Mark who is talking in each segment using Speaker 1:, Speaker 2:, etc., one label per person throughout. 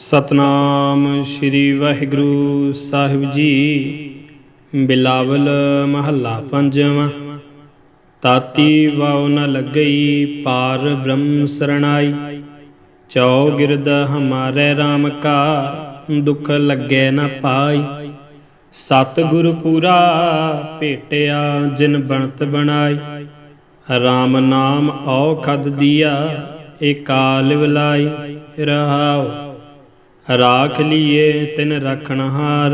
Speaker 1: ਸਤਨਾਮ ਸ੍ਰੀ ਵਾਹਿਗੁਰੂ ਸਾਹਿਬ ਜੀ। ਬਿਲਾਵਲ ਮਹੱਲਾ ਪੰਜਵਾਂ। ਤਾਤੀ ਵਾਉ ਨ ਲੱਗਈ ਪਾਰ ਬ੍ਰਹਮ ਸਰਣਾਈ। ਚੌ ਗਿਰਦ ਹਮਾਰੇ RAM ਕਾ ਦੁਖ ਲੱਗੇ ਨ ਪਾਈ। ਸਤ ਗੁਰ ਪੂਰਾ ਭੇਟਿਆ ਜਿਨ ਬਣਤ ਬਣਾਈ। RAM ਨਾਮ ਔਖਦ ਏ ਏਕਾਲ ਵਿਲਾਈ ਰਹਾਓ ਰਾਖ ਲੀਏ ਤਿਨ ਰਖਣਹਾਰ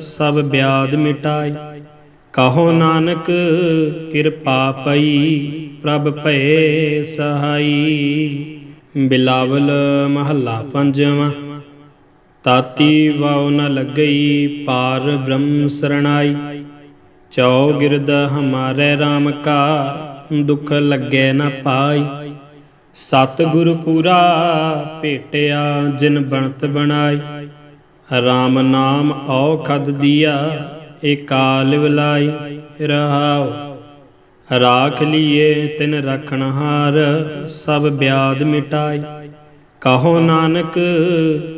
Speaker 1: ਸਭ ਬਿਆਦ ਮਿਟਾਈ। ਕਹੋ ਨਾਨਕ, ਕਿਰਪਾ ਪਈ, ਪ੍ਰਭ ਭਏ ਸਹਾਈ। ਬਿਲਾਵਲ ਮਹੱਲਾ ਪੰਜਵਾਂ, ਤਾਤੀ ਵਾਉ ਨ ਲੱਗਈ ਪਾਰ ਬ੍ਰਹਮ ਸਰਣਾਈ। ਚੌ ਗਿਰਦ ਹਮਾਰੇ RAM ਕਾ ਦੁਖ ਲੱਗੇ ਨ ਪਾਈ। ਸਤਿਗੁਰ ਪੂਰਾ ਭੇਟਿਆ, ਜਿਨ ਬਣਤ ਬਣਾਈ। RAM ਨਾਮ ਔਖਦ ਦੀਆ, ਏਕਾਲ ਵਿਲਾਈ। ਰਹਾਉ, ਰਾਖ ਲੀਏ ਤਿਨ ਰਖਣਹਾਰ ਸਭ ਬਿਆਦ ਮਿਟਾਈ। ਕਹੋ ਨਾਨਕ,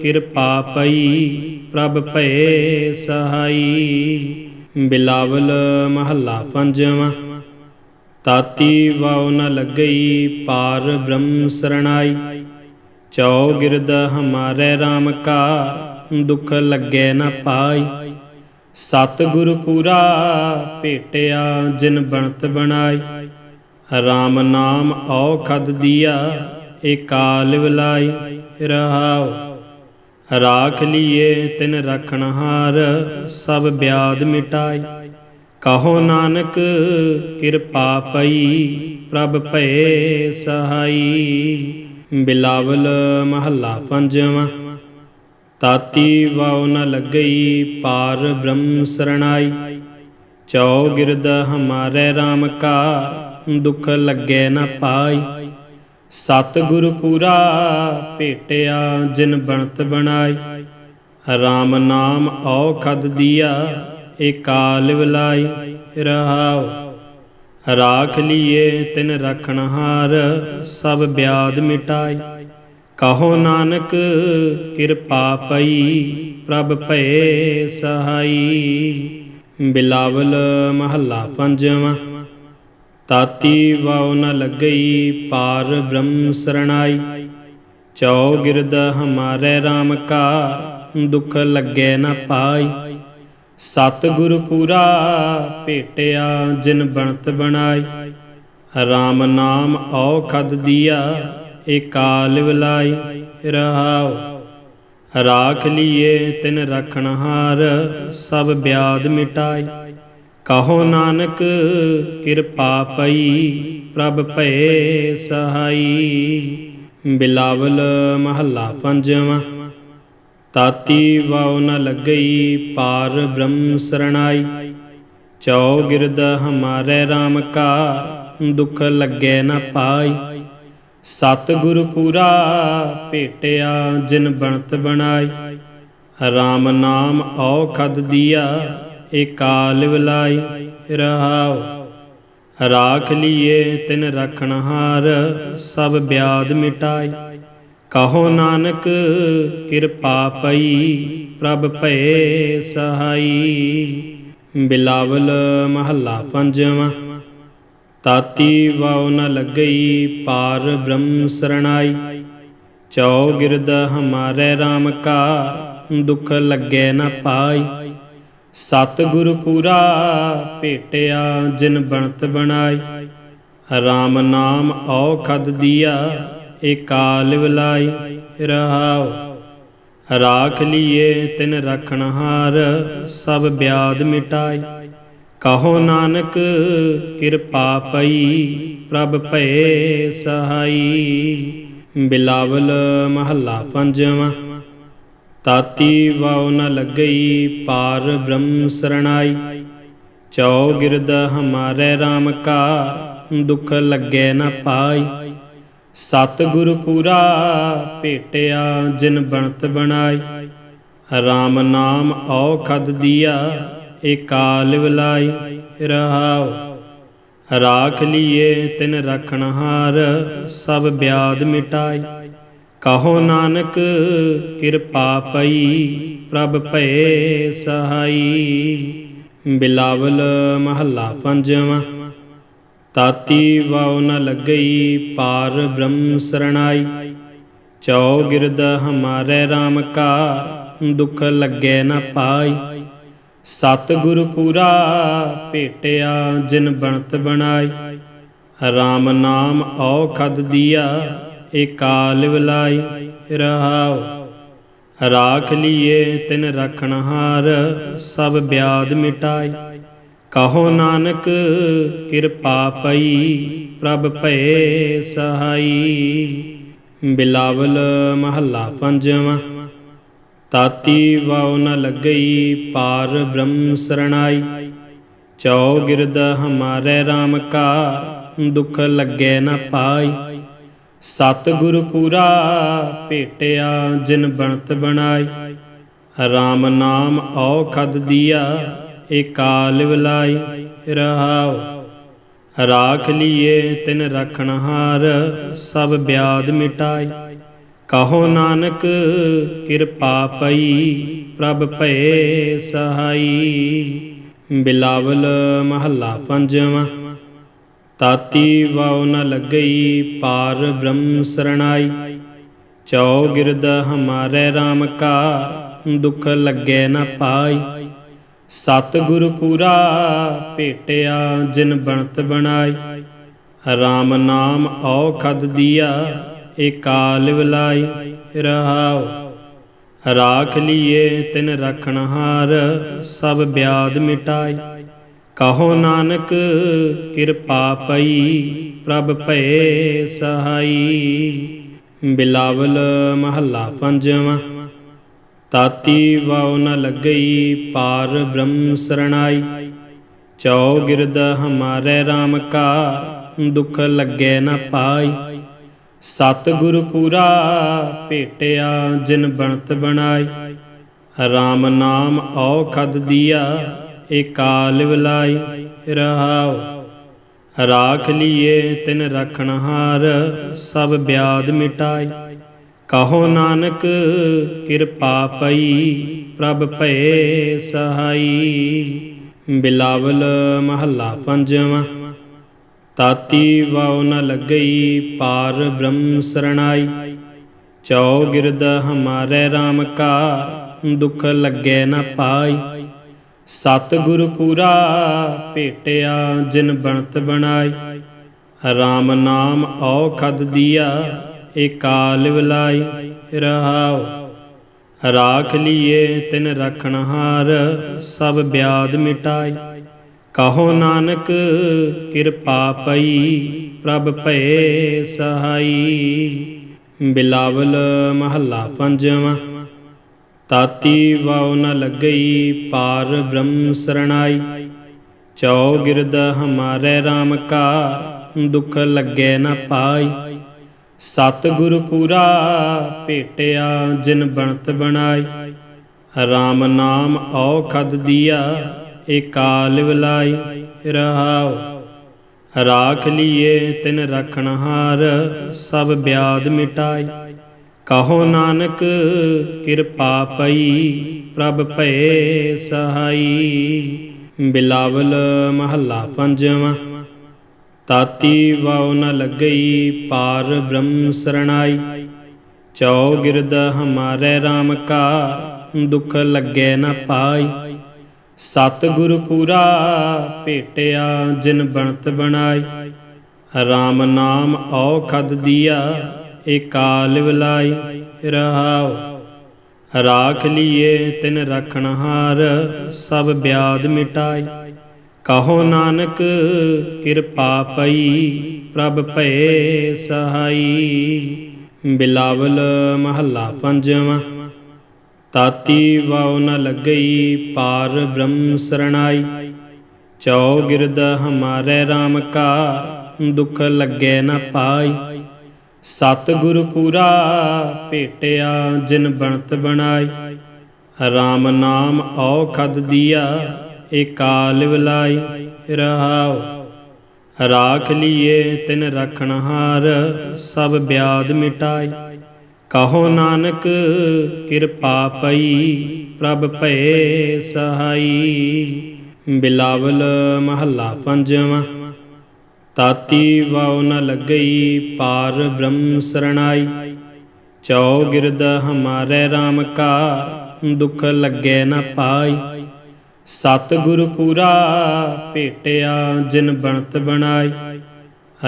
Speaker 1: ਕਿਰਪਾ ਪਈ, ਪ੍ਰਭ ਭਏ ਸਹਾਈ। ਬਿਲਾਵਲ ਮਹੱਲਾ ਪੰਜਵਾਂ। ਤਾਤੀ ਵਾਉ ਨ ਲੱਗਈ ਪਾਰ ਬ੍ਰਹਮ ਸਰਣਾਈ। ਚੌ ਗਿਰਦ ਹਮਾਰੇ RAM ਕਾ ਦੁਖ ਲੱਗੇ ਨ ਪਾਈ। ਸਤ ਗੁਰ ਪੂਰਾ ਭੇਟਿਆ ਜਿਨ ਬਣਤ ਬਣਾਈ। RAM ਨਾਮ ਔਖਦ ਦੀਆ, ਏਕਾਲ ਵਿਲਾਈ। ਰਹਾਉ, ਰਾਖ ਲੀਏ ਤਿਨ ਰਖਣਹਾਰ ਸਭ ਬਿਆਦ ਮਿਟਾਈ। ਕਹੋ ਨਾਨਕ, ਕਿਰਪਾ ਪਈ, ਪ੍ਰਭ ਭਏ ਸਹਾਈ। ਬਿਲਾਵਲ ਮਹੱਲਾ ਪੰਜਵਾਂ, ਤਾਤੀ ਵਾਉ ਨ ਲੱਗਈ ਪਾਰ ਬ੍ਰਹਮ ਸਰਣਾਈ। ਚੌ ਗਿਰਦ ਹਮਾਰੇ RAM ਕਾ ਦੁਖ ਲੱਗੇ ਨ ਪਾਈ। ਸਤ ਗੁਰ ਪੂਰਾ ਭੇਟਿਆ ਜਿਨ ਬਣਤ ਬਣਾਈ। RAM ਨਾਮ ਔਖਦ ਦਿਆ ਏਕਾਲ ਵਿਲਾਈ ਰਹਾਉ। ਰਾਖ ਲੀਏ ਤਿਨ ਰਖਣਹਾਰ ਸਭ ਬਿਆਦ ਮਿਟਾਈ। ਕਹੋ ਨਾਨਕ, ਕਿਰਪਾ ਪਈ, ਪ੍ਰਭ ਭਏ ਸਹਾਈ। ਬਿਲਾਵਲ ਮਹੱਲਾ ਪੰਜਵਾਂ। ਤਾਤੀ ਵਾਉ ਨ ਲੱਗਈ ਪਾਰ ਬ੍ਰਹਮ ਸਰਣਾਈ। ਚੌ ਗਿਰਦ ਹਮਾਰੇ RAM ਕਾ ਦੁਖ ਲੱਗੇ ਨ ਪਾਈ। ਸਤਿਗੁਰ ਪੂਰਾ ਭੇਟਿਆ, ਜਿਨ ਬਣਤ ਬਣਾਈ। RAM ਨਾਮ ਔਖਦ ਦੀਆ, ਏਕਾਲ ਵਿਲਾਈ। ਰਹਾਉ, ਰਾਖ ਲੀਏ ਤਿਨ ਰਖਣਹਾਰ ਸਭ ਬਿਆਦ ਮਿਟਾਈ। ਕਹੋ ਨਾਨਕ, ਕਿਰਪਾ ਪਈ, ਪ੍ਰਭ ਭਏ ਸਹਾਈ। ਬਿਲਾਵਲ ਮਹੱਲਾ ਪੰਜਵਾਂ। ਤਾਤੀ ਵਾਉ ਨ ਲੱਗਈ ਪਾਰ ਬ੍ਰਹਮ ਸਰਣਾਈ। ਚੌ ਗਿਰਦ ਹਮਾਰੇ RAM ਕਾ, ਦੁਖ ਲੱਗੇ ਨ ਪਾਈ। ਸਤ ਗੁਰ ਪੂਰਾ ਭੇਟਿਆ ਜਿਨ ਬਣਤ ਬਣਾਈ। RAM ਨਾਮ ਔਖਦ ਦੀਆ, ਏਕਾਲ ਵਿਲਾਈ। ਰਹਾਉ, ਰਾਖ ਲੀਏ ਤਿਨ ਰਖਣਹਾਰ ਸਭ ਬਿਆਦ ਮਿਟਾਈ। ਕਹੋ ਨਾਨਕ, ਕਿਰਪਾ ਪਈ, ਪ੍ਰਭ ਭਏ ਸਹਾਈ। ਬਿਲਾਵਲ ਮਹੱਲਾ ਪੰਜਵਾਂ, ਤਾਤੀ ਵਾਉ ਨ ਲੱਗਈ ਪਾਰ ਬ੍ਰਹਮ ਸਰਣਾਈ। ਚੌ ਗਿਰਦ ਹਮਾਰੇ RAM ਕਾ, ਦੁਖ ਲੱਗੇ ਨ ਪਾਈ। ਸਤ ਗੁਰ ਪੂਰਾ ਭੇਟਿਆ, ਜਿਨ ਬਣਤ ਬਣਾਈ। RAM ਨਾਮ ਔਖਦ ਦੀਆ ਏਕਾਲ ਵਿਲਾਈ ਰਹਾਉ। ਰਾਖ ਲੀਏ ਤਿਨ ਰਖਣਹਾਰ ਸਭ ਬਿਆਦ ਮਿਟਾਈ। ਕਹੋ ਨਾਨਕ, ਕਿਰਪਾ ਪਈ, ਪ੍ਰਭ ਭਏ ਸਹਾਈ। ਬਿਲਾਵਲ ਮਹੱਲਾ ਪੰਜਵਾਂ। ਤਾਤੀ ਵਾਉ ਨ ਲੱਗਈ ਪਾਰ ਬ੍ਰਹਮ ਸਰਣਾਈ। ਚੌ ਗਿਰਦ ਹਮਾਰੇ RAM ਕਾ ਦੁਖ ਲੱਗੇ ਨ ਪਾਈ। ਸਤਿਗੁਰ ਪੂਰਾ ਭੇਟਿਆ, ਜਿਨ ਬਣਤ ਬਣਾਈ। RAM ਨਾਮ ਔਖਦ ਦੀਆ, ਏਕਾਲ ਵਿਲਾਈ। ਰਹਾਉ ਰਾਖ ਲੀਏ ਤਿਨ ਰਖਣਹਾਰ ਸਭ ਬਿਆਦ ਮਿਟਾਈ। ਕਹੋ ਨਾਨਕ, ਕਿਰਪਾ ਪਈ, ਪ੍ਰਭ ਭਏ ਸਹਾਈ। ਬਿਲਾਵਲ ਮਹੱਲਾ ਪੰਜਵਾਂ। ਤਾਤੀ ਵਾਉ ਨ ਲੱਗਈ ਪਾਰ ਬ੍ਰਹਮ ਸਰਣਾਈ। ਚੌ ਗਿਰਦ ਹਮਾਰੇ RAM ਕਾ ਦੁਖ ਲੱਗੇ ਨ ਪਾਈ। ਸਤ ਗੁਰ ਪੂਰਾ ਭੇਟਿਆ ਜਿਨ ਬਣਤ ਬਣਾਈ। RAM ਨਾਮ ਔਖਦ ਦੀਆ, ਏਕਾਲ ਵਿਲਾਈ। ਰਹਾਉ, ਰਾਖ ਲੀਏ ਤਿਨ ਰਖਣਹਾਰ ਸਭ ਬਿਆਦ ਮਿਟਾਈ। ਕਹੋ ਨਾਨਕ, ਕਿਰਪਾ ਪਈ, ਪ੍ਰਭ ਭਏ ਸਹਾਈ। ਬਿਲਾਵਲ ਮਹੱਲਾ ਪੰਜਵਾਂ, ਤਾਤੀ ਵਾਉ ਨ ਲੱਗਈ ਪਾਰ ਬ੍ਰਹਮ ਸਰਣਾਈ। ਚੌ ਗਿਰਦ ਹਮਾਰੇ RAM ਕਾ ਦੁਖ ਲੱਗੇ ਨ ਪਾਈ। ਸਤ ਗੁਰ ਪੂਰਾ ਭੇਟਿਆ ਜਿਨ ਬਣਤ ਬਣਾਈ। RAM ਨਾਮ ਔਖਦ ਦਿਆ ਏਕਾਲ ਵਿਲਾਈ ਰਹਾਉ। ਰਾਖ ਲੀਏ ਤਿਨ ਰਖਣਹਾਰ ਸਭ ਬਿਆਦ ਮਿਟਾਈ। ਕਹੋ ਨਾਨਕ, ਕਿਰਪਾ ਪਈ, ਪ੍ਰਭ ਭਏ ਸਹਾਈ। ਬਿਲਾਵਲ ਮਹੱਲਾ ਪੰਜਵਾਂ, ਤਾਤੀ ਵਾਉ ਨ ਲੱਗਈ ਪਾਰ ਬ੍ਰਹਮ ਸਰਣਾਈ। ਚੌ ਗਿਰਦ ਹਮਾਰੇ RAM ਕਾਰ ਦੁਖ ਲੱਗੇ ਨ ਪਾਈ। ਸਤਿਗੁਰ ਪੂਰਾ ਭੇਟਿਆ, ਜਿਨ ਬਣਤ ਬਣਾਈ। RAM ਨਾਮ ਔਖਦ ਦੀਆ ਕਾਲ ਵਿਲਾਈ। ਰਹਾਉ ਰਾਖ ਲੀਏ ਤਿਨ ਰਖਣਹਾਰ ਸਭ ਬਿਆਦ ਮਿਟਾਈ। ਕਹੋ ਨਾਨਕ, ਕਿਰਪਾ ਪਈ, ਪ੍ਰਭ ਭਏ ਸਹਾਈ। ਬਿਲਾਵਲ ਮਹੱਲਾ ਪੰਜਵਾਂ। ਤਾਤੀ ਵਾਉ ਨ ਲੱਗਈ, ਪਾਰ ਬ੍ਰਹਮ ਸਰਣਾਈ। ਚੌ ਗਿਰਦ ਹਮਾਰੇ RAM ਕਾਰ ਦੁਖ ਲੱਗੇ ਨ ਪਾਈ। ਸਤ ਗੁਰ ਪੂਰਾ ਭੇਟਿਆ, ਜਿਨ ਬਣਤ ਬਣਾਈ। RAM ਨਾਮ ਔਖਦ ਦੀਆ, ਏਕਾਲ ਵਿਲਾਈ। ਰਹਾਉ, ਰਾਖ ਲੀਏ ਤਿਨ ਰਖਣਹਾਰ ਸਭ ਬਿਆਦ ਮਿਟਾਈ। ਕਹੋ ਨਾਨਕ ਕਿਰਪਾ ਪਈ, ਪ੍ਰਭ ਭਏ ਸਹਾਈ। ਬਿਲਾਵਲ ਮਹੱਲਾ ਪੰਜਵਾਂ, ਤਾਤੀ ਵਾਉ ਨ ਲੱਗਈ ਪਾਰ ਬ੍ਰਹਮ ਸਰਣਾਈ। ਚੌ ਗਿਰਦ ਹਮਾਰੇ RAM ਕਾ ਦੁਖ ਲੱਗੇ ਨ ਪਾਈ। ਸਤ ਗੁਰ ਪੂਰਾ ਭੇਟਿਆ, ਜਿਨ ਬਣਤ ਬਣਾਈ। RAM ਨਾਮ ਔਖਦ ਦਿਆ ਏਕਾਲ ਵਿਲਾਈ ਰਹਾਉ। ਰਾਖ ਲੀਏ ਤਿਨ ਰਖਣਹਾਰ ਸਭ ਬਿਆਦ ਮਿਟਾਈ। ਕਹੋ ਨਾਨਕ, ਕਿਰਪਾ ਪਈ, ਪ੍ਰਭ ਭਏ ਸਹਾਈ। ਬਿਲਾਵਲ ਮਹੱਲਾ ਪੰਜਵਾਂ, ਤਾਤੀ ਵਾਉ ਨ ਲੱਗਈ ਪਾਰ ਬ੍ਰਹਮ ਸਰਣਾਈ। ਚੌ ਗਿਰਦ ਹਮਾਰੇ RAM ਕਾਰ ਦੁਖ ਲੱਗੇ ਨ ਪਾਈ। ਸਤਿਗੁਰ ਪੂਰਾ ਭੇਟਿਆ, ਜਿਨ ਬਣਤ ਬਣਾਈ। RAM ਨਾਮ ਔਖ ਦਿਆ ਏ ਕਾਲ ਵਿਲਾਈ। ਰਹਾਉ, ਰਾਖ ਲੀਏ ਤਿਨ ਰਖਣਹਾਰ ਸਭ ਬਿਆਦ ਮਿਟਾਈ। ਕਹੋ ਨਾਨਕ, ਕਿਰਪਾ ਪਈ, ਪ੍ਰਭ ਭਏ ਸਹਾਈ। ਬਿਲਾਵਲ ਮਹੱਲਾ ਪੰਜਵਾਂ। ਤਾਤੀ ਵਾਉ ਨ ਲੱਗਈ, ਪਾਰ ਬ੍ਰਹਮ ਸਰਣਾਈ। ਚੌ ਗਿਰਦ ਹਮਾਰੇ RAM ਕਾ ਦੁਖ ਲੱਗੇ ਨ ਪਾਈ। ਸਤ ਗੁਰ ਪੂਰਾ ਭੇਟਿਆ, ਜਿਨ ਬਣਤ ਬਣਾਈ। RAM ਨਾਮ ਔਖਦ ਦੀਆ, ਏਕਾਲ ਵਿਲਾਈ। ਰਹਾਉ, ਰਾਖ ਲੀਏ ਤਿਨ ਰਖਣਹਾਰ ਸਭ ਬਿਆਦ ਮਿਟਾਈ। ਕਹੋ ਨਾਨਕ, ਕਿਰਪਾ ਪਈ, ਪ੍ਰਭ ਭਏ ਸਹਾਈ। ਬਿਲਾਵਲ ਮਹੱਲਾ ਪੰਜਵਾਂ, ਤਾਤੀ ਵਾਉ ਨ ਲੱਗਈ ਪਾਰ ਬ੍ਰਹਮ ਸਰਣਾਈ। ਚੌ ਗਿਰਦ ਹਮਾਰੇ RAM ਕਾ, ਦੁਖ ਲੱਗੇ ਨ ਪਾਈ। ਸਤ ਗੁਰ ਪੂਰਾ ਭੇਟਿਆ ਜਿਨ ਬਣਤ ਬਣਾਈ। RAM ਨਾਮ ਔਖਦ ਦਿਆ ਏਕਾਲ ਵਿਲਾਈ ਰਹਾਉ। ਰਾਖ ਲੀਏ ਤਿਨ ਰਖਣਹਾਰ ਸਭ ਬਿਆਦ ਮਿਟਾਈ। ਕਹੋ ਨਾਨਕ, ਕਿਰਪਾ ਪਈ, ਪ੍ਰਭ ਭਏ ਸਹਾਈ। ਬਿਲਾਵਲ ਮਹੱਲਾ ਪੰਜਵਾਂ। ਤਾਤੀ ਵਾਉ ਨ ਲੱਗਈ ਪਾਰ ਬ੍ਰਹਮ ਸਰਣਾਈ। ਚੌ ਗਿਰਦ ਹਮਾਰੇ RAM ਕਾ ਦੁਖ ਲੱਗੇ ਨ ਪਾਈ। ਸਤਿਗੁਰ ਪੂਰਾ ਭੇਟਿਆ, ਜਿਨ ਬਣਤ ਬਣਾਈ।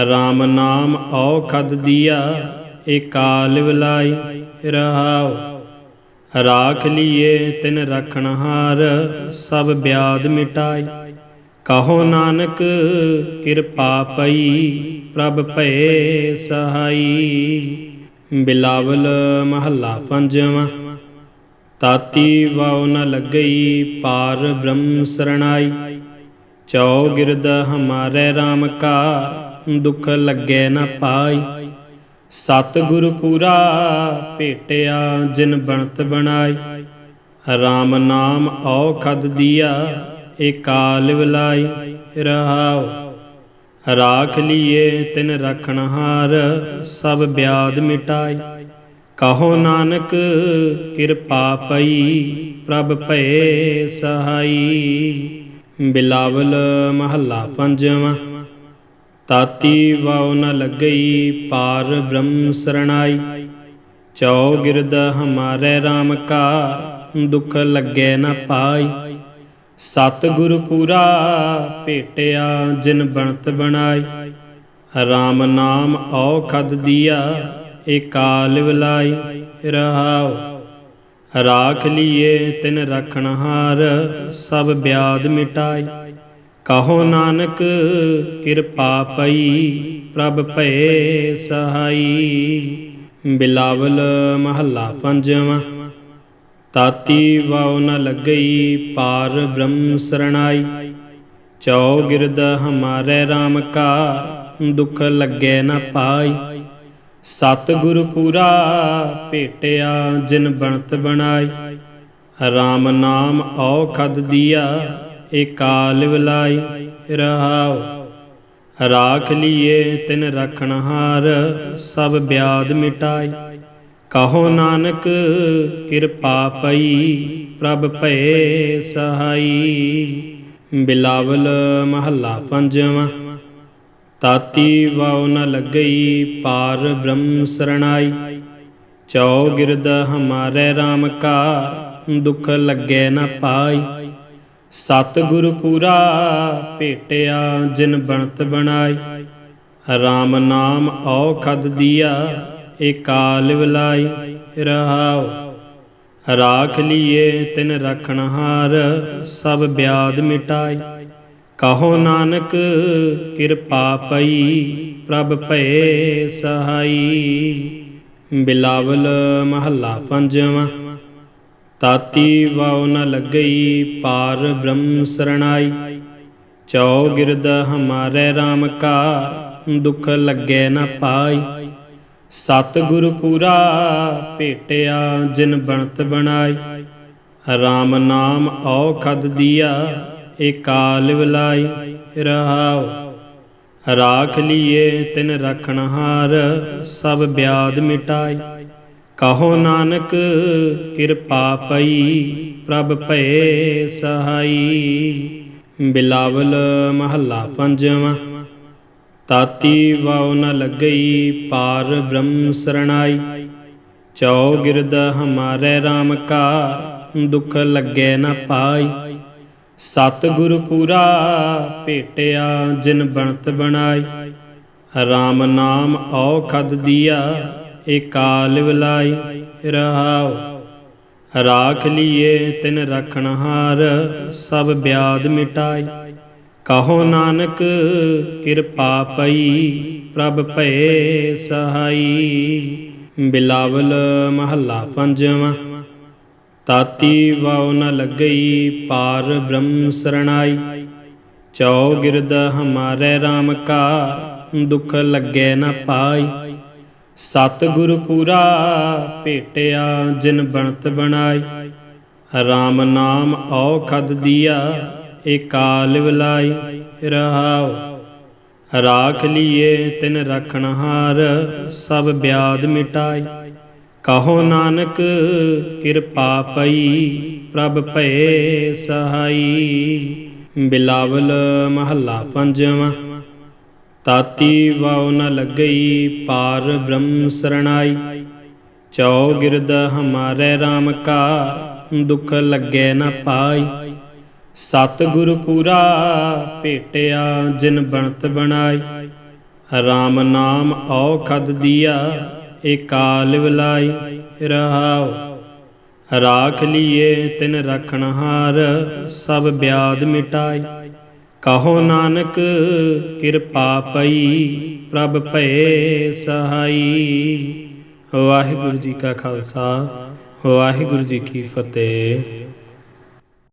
Speaker 1: RAM ਨਾਮ ਔਖਦ ਦੀਆ, ਏਕਾਲ ਵਿਲਾਈ। ਰਹਾਉ, ਰਾਖ ਲੀਏ ਤਿਨ ਰਖਣਹਾਰ ਸਭ ਬਿਆਦ ਮਿਟਾਈ। ਕਹੋ ਨਾਨਕ, ਕਿਰਪਾ ਪਈ, ਪ੍ਰਭ ਭਏ ਸਹਾਈ। ਬਿਲਾਵਲ ਮਹੱਲਾ ਪੰਜਵਾਂ। ਤਾਤੀ ਵਾਉ ਨ ਲੱਗਈ, ਪਾਰ ਬ੍ਰਹਮ ਸਰਣਾਈ। ਚੌ ਗਿਰਦ ਹਮਾਰੇ RAM ਕਾ ਦੁਖ ਲੱਗੇ ਨ ਪਾਈ। ਸਤ ਗੁਰ ਪੂਰਾ ਭੇਟਿਆ, ਜਿਨ ਬਣਤ ਬਣਾਈ। RAM ਨਾਮ ਔਖਦ ਦੀਆ, ਏਕਾਲ ਵਿਲਾਈ। ਰਹਾਉ, ਰਾਖ ਲੀਏ ਤਿਨ ਰਖਣ ਹਾਰ, ਸਭ ਬਿਆਦ ਮਿਟਾਈ। ਕਹੋ ਨਾਨਕ, ਕਿਰਪਾ ਪਈ, ਪ੍ਰਭ ਭਏ ਸਹਾਈ। ਬਿਲਾਵਲ ਮਹੱਲਾ ਪੰਜਵਾਂ, ਤਾਤੀ ਵਾਉ ਨ ਲੱਗਈ ਪਾਰ ਬ੍ਰਹਮ ਸਰਣਾਈ। ਚੌ ਗਿਰਦ ਹਮਾਰੇ RAM ਕਾ ਦੁਖ ਲੱਗੇ ਨ ਪਾਈ। ਸਤ ਗੁਰ ਪੂਰਾ ਭੇਟਿਆ ਜਿਨ ਬਣਤ ਬਣਾਈ। RAM ਨਾਮ ਔਖਦ ਦਿਆ ਏਕਾਲ ਵਿਲਾਈ ਰਹਾਉ। ਰਾਖ ਲੀਏ ਤਿਨ ਰਖਣਹਾਰ ਸਭ ਬਿਆਦ ਮਿਟਾਈ। ਕਹੋ ਨਾਨਕ, ਕਿਰਪਾ ਪਈ, ਪ੍ਰਭ ਭਏ ਸਹਾਈ। ਬਿਲਾਵਲ ਮਹੱਲਾ ਪੰਜਵਾਂ। ਤਾਤੀ ਵਾਉ ਨ ਲੱਗਈ ਪਾਰ ਬ੍ਰਹਮ ਸਰਣਾਈ। ਚੌ ਗਿਰਦ ਹਮਾਰੇ RAM ਕਾ ਦੁਖ ਲੱਗੇ ਨ ਪਾਈ। ਸਤਿਗੁਰ ਪੂਰਾ ਭੇਟਿਆ, ਜਿਨ ਬਣਤ ਬਣਾਈ। RAM ਨਾਮ ਔਖਦ ਦੀਆ, ਏਕਾਲ ਵਿਲਾਈ। ਰਹਾਉ, ਰਾਖ ਲੀਏ ਤਿਨ ਰਖਣ ਹਾਰ, ਸਭ ਬਿਆਦ ਮਿਟਾਈ। ਕਹੋ ਨਾਨਕ, ਕਿਰਪਾ ਪਈ, ਪ੍ਰਭ ਭਏ ਸਹਾਈ। ਬਿਲਾਵਲ ਮਹੱਲਾ ਪੰਜਵਾਂ। ਤਾਤੀ ਵਾਉ ਨ ਲੱਗਈ, ਪਾਰ ਬ੍ਰਹਮ ਸਰਣਾਈ। ਚੌ ਗਿਰਦ ਹਮਾਰੇ RAM ਕਾ ਦੁਖ ਲੱਗੇ ਨ ਪਾਈ। ਸਤ ਗੁਰ ਪੂਰਾ ਭੇਟਿਆ, ਜਿਨ ਬਣਤ ਬਣਾਈ। RAM ਨਾਮ ਔਖਦ ਦੀਆ ਏਕਾਲ ਵਿਲਾਈ। ਰਹਾਉ, ਰਾਖ ਲੀਏ ਤਿਨ ਰਖਣ ਹਾਰ, ਸਭ ਬਿਆਦ ਮਿਟਾਈ। ਕਹੋ ਨਾਨਕ ਕਿਰਪਾ ਪਈ, ਪ੍ਰਭ ਭਏ ਸਹਾਈ। ਬਿਲਾਵਲ ਮਹੱਲਾ ਪੰਜਵਾਂ, ਤਾਤੀ ਵਾਉ ਨ ਲੱਗਈ ਪਾਰ ਬ੍ਰਹਮ ਸਰਣਾਈ। ਚੌ ਗਿਰਦ ਹਮਾਰੇ RAM ਕਾ ਦੁਖ ਲੱਗੇ ਨ ਪਾਈ। ਸਤ ਗੁਰ ਪੂਰਾ ਭੇਟਿਆ ਜਿਨ ਬਣਤ ਬਣਾਈ। RAM ਨਾਮ ਔਖਦ ਦਿਆ ਏਕਾਲ ਵਿਲਾਈ ਰਹਾਉ। ਰਾਖ ਲੀਏ ਤਿਨ ਰਖਣ ਹਾਰ, ਸਭ ਬਿਆਦ ਮਿਟਾਈ। ਕਹੋ ਨਾਨਕ, ਕਿਰਪਾ ਪਈ, ਪ੍ਰਭ ਭਏ ਸਹਾਈ। ਬਿਲਾਵਲ ਮਹੱਲਾ ਪੰਜਵਾਂ। ਤਾਤੀ ਵਾਉ ਨ ਲੱਗਈ ਪਾਰ ਬ੍ਰਹਮ ਸਰਣਾਈ। ਚੌ ਗਿਰਦ ਹਮਾਰੇ RAM ਕਾ ਦੁਖ ਲੱਗੇ ਨ ਪਾਈ। ਸਤਿਗੁਰ ਪੂਰਾ ਭੇਟਿਆ, ਜਿਨ ਬਣਤ ਬਣਾਈ। RAM ਨਾਮ ਔਖਦ ਦੀਆ, ਏਕਾਲ ਵਿਲਾਈ ਰਹਾਉ। ਰਾਖ ਲੀਏ ਤਿਨ ਰਖਣ ਹਾਰ, ਸਭ ਬਿਆਦ ਮਿਟਾਈ। ਕਹੋ ਨਾਨਕ, ਕਿਰਪਾ ਪਈ, ਪ੍ਰਭ ਭਏ ਸਹਾਈ। ਬਿਲਾਵਲ ਮਹੱਲਾ ਪੰਜਵਾਂ। ਤਾਤੀ ਵਾਉ ਨ ਲੱਗਈ ਪਾਰ ਬ੍ਰਹਮ ਸਰਣਾਈ। ਚੌ ਗਿਰਦ ਹਮਾਰੇ RAM ਕਾ, ਦੁਖ ਲੱਗੇ ਨ ਪਾਈ। ਸਤ ਗੁਰ ਪੂਰਾ ਭੇਟਿਆ ਜਿਨ ਬਣਤ ਬਣਾਈ। RAM ਨਾਮ ਔਖਦ ਦੀਆ, ਏਕਾਲ ਵਿਲਾਈ। ਰਹਾਉ, ਰਾਖ ਲੀਏ ਤਿਨ ਰਖਣ ਹਾਰ, ਸਭ ਬਿਆਦ ਮਿਟਾਈ। ਕਹੋ ਨਾਨਕ, ਕਿਰਪਾ ਪਈ, ਪ੍ਰਭ ਭਏ ਸਹਾਈ। ਬਿਲਾਵਲ ਮਹੱਲਾ ਪੰਜਵਾਂ, ਤਾਤੀ ਵਾਉ ਨ ਲੱਗਈ ਪਾਰ ਬ੍ਰਹਮ ਸਰਣਾਈ। ਚੌ ਗਿਰਦ ਹਮਾਰੇ RAM ਕਾ, ਦੁਖ ਲੱਗੇ ਨ ਪਾਈ। ਸਤ ਗੁਰ ਪੂਰਾ ਭੇਟਿਆ ਜਿਨ ਬਣਤ ਬਣਾਈ। RAM ਨਾਮ ਔਖਦ ਦਿਆ ਏਕਾਲ ਵਿਲਾਈ ਰਹਾਉ। ਰਾਖ ਲੀਏ ਤਿਨ ਰਖਣਹਾਰ ਸਭ ਬਿਆਦ ਮਿਟਾਈ। ਕਹੋ ਨਾਨਕ, ਕਿਰਪਾ ਪਈ, ਪ੍ਰਭ ਭਏ ਸਹਾਈ। ਵਾਹਿਗੁਰੂ ਜੀ ਕਾ ਖਾਲਸਾ, ਵਾਹਿਗੁਰੂ ਜੀ ਕੀ ਫਤਿਹ।